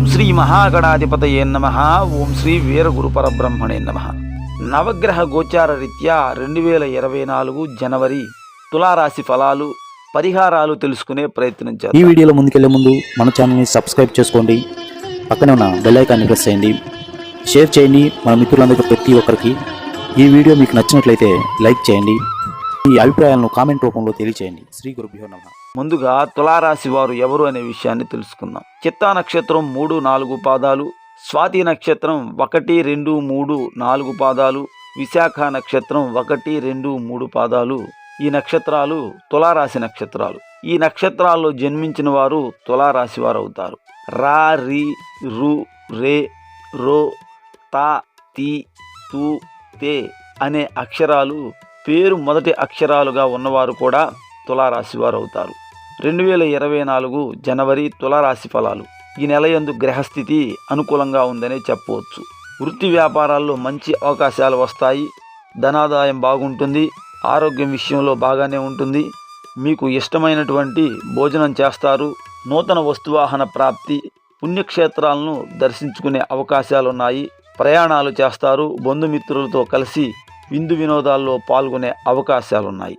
ఓం శ్రీ మహాగణాధిపతయే నమ. ఓం శ్రీ వీరగురు పరబ్రహ్మణే నమ. నవగ్రహ గోచార రీత్యా రెండు వేల ఇరవై నాలుగు జనవరి తులారాశి ఫలాలు పరిహారాలు తెలుసుకునే ప్రయత్నం ఈ వీడియోలో ముందుకెళ్ళే ముందు మన ఛానల్ని సబ్స్క్రైబ్ చేసుకోండి. పక్కనే ఉన్న బెల్ ఐకాన్ని ప్రెస్ చేయండి. షేర్ చేయండి. మన మిత్రులందరికీ ప్రతి ఒక్కరికి ఈ వీడియో మీకు నచ్చినట్లయితే లైక్ చేయండి. ఈ అభిప్రాయాలను కామెంట్ రూపంలో తెలియచేయండి. శ్రీ గురుభ్యో నమ. ముందుగా తులారాశి వారు ఎవరు అనే విషయాన్ని తెలుసుకుందాం. చిత్తా నక్షత్రం మూడు నాలుగు పాదాలు స్వాతి నక్షత్రం ఒకటి రెండు మూడు నాలుగు పాదాలు విశాఖ నక్షత్రం ఒకటి రెండు మూడు పాదాలు. ఈ నక్షత్రాలు తులారాశి నక్షత్రాలు. ఈ నక్షత్రాల్లో జన్మించిన వారు తులారాశి వారు అవుతారు రా రి రు రే రో తా తి తు తే అనే అక్షరాలు పేరు మొదటి అక్షరాలుగా ఉన్నవారు కూడా తులారాశి వారు అవుతారు రెండు వేల ఇరవై నాలుగు జనవరి తులారాశి ఫలాలు. ఈ నెల యందు గ్రహస్థితి అనుకూలంగా ఉందనే చెప్పవచ్చు. వృత్తి వ్యాపారాల్లో మంచి అవకాశాలు వస్తాయి. ధనాదాయం బాగుంటుంది. ఆరోగ్యం విషయంలో బాగానే ఉంటుంది. మీకు ఇష్టమైనటువంటి భోజనం చేస్తారు. నూతన వస్తువాహన ప్రాప్తి పుణ్యక్షేత్రాలను దర్శించుకునే అవకాశాలున్నాయి. ప్రయాణాలు చేస్తారు. బంధుమిత్రులతో కలిసి విందు వినోదాల్లో పాల్గొనే అవకాశాలున్నాయి.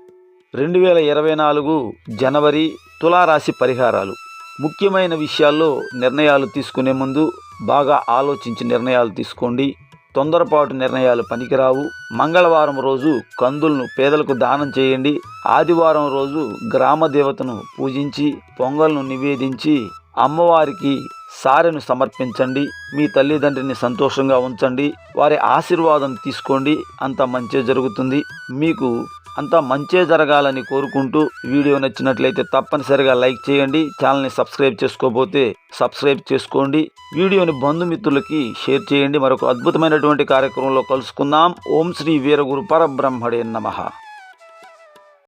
రెండు వేల ఇరవై నాలుగు జనవరి తులారాశి పరిహారాలు. ముఖ్యమైన విషయాల్లో నిర్ణయాలు తీసుకునే ముందు బాగా ఆలోచించి నిర్ణయాలు తీసుకోండి. తొందరపాటు నిర్ణయాలు పనికిరావు. మంగళవారం రోజు కందులను పేదలకు దానం చేయండి. ఆదివారం రోజు గ్రామ దేవతను పూజించి పొంగల్ను నివేదించి అమ్మవారికి సారెను సమర్పించండి. మీ తల్లిదండ్రిని సంతోషంగా ఉంచండి. వారి ఆశీర్వాదం తీసుకోండి. అంత మంచి జరుగుతుంది. మీకు అంతా మంచే జరగాలని కోరుకుంటూ వీడియో నచ్చినట్లయితే తప్పనిసరిగా లైక్ చేయండి ఛానల్ని సబ్స్క్రైబ్ చేసుకోబోతే సబ్స్క్రైబ్ చేసుకోండి వీడియోని బంధుమిత్రులకి షేర్ చేయండి. మరొక అద్భుతమైనటువంటి కార్యక్రమంలో కలుసుకుందాం. ఓం శ్రీ వీరగురు పరబ్రహ్మడే నమ.